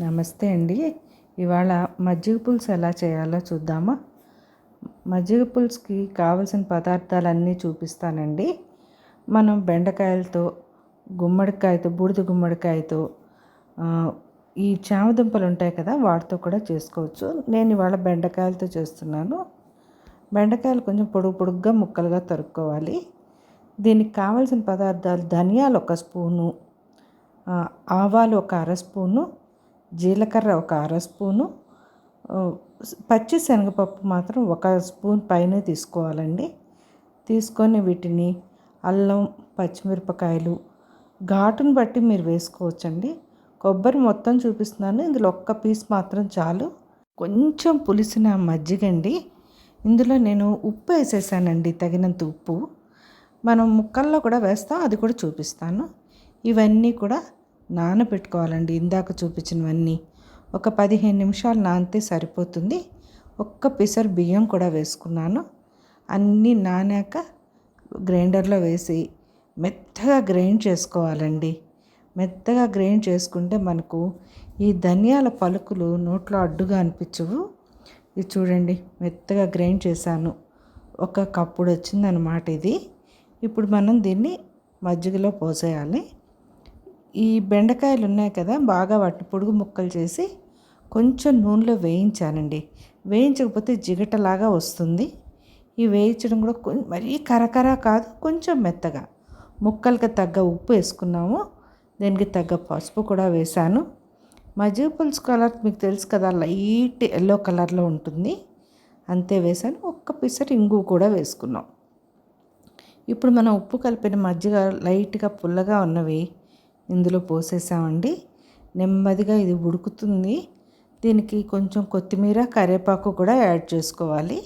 నమస్తే అండి. ఇవాళ మజ్జిగ పులుసు ఎలా చేయాలో చూద్దామా? మజ్జిగ పులుసుకి కావలసిన పదార్థాలన్నీ చూపిస్తానండి. మనం బెండకాయలతో గుమ్మడికాయతో బూడిద గుమ్మడికాయతో ఈ చామదుంపలు ఉంటాయి కదా వాటితో కూడా చేసుకోవచ్చు. నేను ఇవాళ బెండకాయలతో చేస్తున్నాను. బెండకాయలు కొంచెం పొడుగు పొడుగ్గా ముక్కలుగా తరుక్కోవాలి. దీనికి కావలసిన పదార్థాలు ధనియాలు ఒక స్పూను ఆవాలు ఒక అర స్పూను జీలకర్ర ఒక అర స్పూను పచ్చి శనగపప్పు మాత్రం ఒక స్పూన్ పైనే తీసుకోవాలండి. తీసుకొని వీటిని అల్లం పచ్చిమిరపకాయలు ఘాటును బట్టి మీరు వేసుకోవచ్చండి. కొబ్బరి మొత్తం చూపిస్తున్నాను ఇందులో ఒక్క పీస్ మాత్రం చాలు. కొంచెం పులిసిన మజ్జిగండి. ఇందులో నేను ఉప్పు వేసేసానండి తగినంత ఉప్పు. మనం ముక్కల్లో కూడా వేస్తాం అది కూడా చూపిస్తాను. ఇవన్నీ కూడా నానబెట్టుకోవాలండి ఇందాక చూపించినవన్నీ. ఒక పదిహేను నిమిషాలు నానితే సరిపోతుంది. ఒక్క పిసర్ బియ్యం కూడా వేసుకున్నాను. అన్నీ నానాక గ్రైండర్లో వేసి మెత్తగా గ్రైండ్ చేసుకోవాలండి. మెత్తగా గ్రైండ్ చేసుకుంటే మనకు ఈ ధనియాల పలుకులు నోట్లో అడ్డుగా అనిపించవు. ఇది చూడండి మెత్తగా గ్రైండ్ చేశాను. ఒక కప్పుడు వచ్చిందనమాట ఇది. ఇప్పుడు మనం దీన్ని మజ్జిగలో పోసేయాలి. ఈ బెండకాయలు ఉన్నాయి కదా బాగా వాటిని పొడుగు ముక్కలు చేసి కొంచెం నూనెలో వేయించానండి. వేయించకపోతే జిగటలాగా వస్తుంది. ఈ వేయించడం కూడా మరీ కరకర కాదు కొంచెం మెత్తగా. ముక్కలకి తగ్గ ఉప్పు వేసుకున్నాము. దీనికి తగ్గ పసుపు కూడా వేశాను. మజ్జిగ పులుసు కలర్ మీకు తెలుసు కదా లైట్ ఎల్లో కలర్లో ఉంటుంది. అంతే వేసాను ఒక్క పిసరి ఇంగు కూడా వేసుకున్నాం. ఇప్పుడు మనం ఉప్పు కలిపిన మజ్జిగ లైట్గా పుల్లగా ఉన్నవి ఇందులో పోసేసామండి. నెమ్మదిగా ఇది ఉడుకుతుంది. దీనికి కొంచెం కొత్తిమీర కరివేపాకు కూడా యాడ్ చేసుకోవాలి.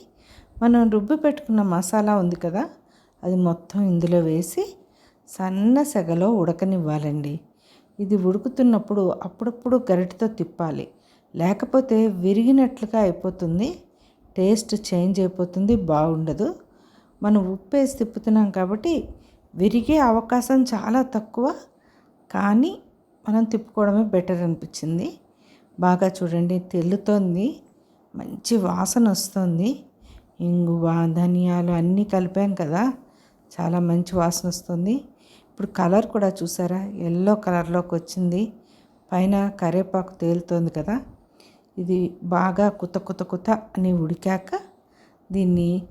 మనం రుబ్బి పెట్టుకున్న మసాలా ఉంది కదా అది మొత్తం ఇందులో వేసి సన్న సెగలో ఉడకనివ్వాలండి. ఇది ఉడుకుతున్నప్పుడు అప్పుడప్పుడు గరిటతో తిప్పాలి. లేకపోతే విరిగినట్లుగా అయిపోతుంది. టేస్ట్ చేంజ్ అయిపోతుంది బాగుండదు. మనం ఉప్పు వేసి తిప్పుతున్నాం కాబట్టి విరిగే అవకాశం చాలా తక్కువ. కానీ మనం తిప్పుకోవడమే బెటర్ అనిపించింది. బాగా చూడండి తెల్లుతోంది. మంచి వాసన వస్తుంది. ఇంగువ ధనియాలు అన్నీ కలిపాం కదా. చాలా మంచి వాసన వస్తుంది. ఇప్పుడు కలర్ కూడా చూసారా? ఎల్లో కలర్లోకి వచ్చింది. పైన కరేపాకు తేలుతోంది కదా. ఇది బాగా కుత కుత కుత అని ఉడికాక దీన్ని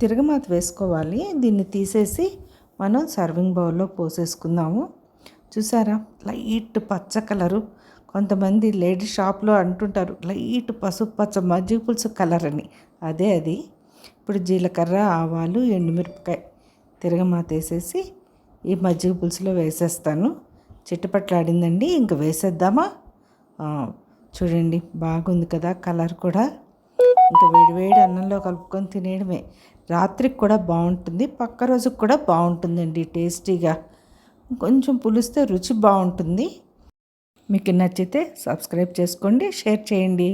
తిరగమాత వేసుకోవాలి. దీన్ని తీసేసి మనం సర్వింగ్ బౌల్లో పోసేసుకుందాము. చూసారా? లైట్ పచ్చ కలరు. కొంతమంది లేడీ షాప్లో అంటుంటారు లైట్ పసుపు పచ్చ మజ్జిగ పులుసు కలర్ అని. అదే అది. ఇప్పుడు జీలకర్ర ఆవాలు ఎండుమిరపకాయ తిరగమాత వేసేసి ఈ మజ్జిగ పులుసులో వేసేస్తాను. చిట్టపట్లాడిందండి ఇంక వేసేద్దామా? చూడండి బాగుంది కదా కలర్ కూడా. ఇంకా వేడివేడి అన్నంలో కలుపుకొని తినేయడమే. రాత్రికి కూడా బాగుంటుంది పక్క రోజుకి కూడా బాగుంటుందండి టేస్టీగా. కొంచెం పులిస్తే రుచి బాగుంటుంది. మీకు నచ్చితే సబ్స్క్రైబ్ చేసుకోండి షేర్ చేయండి.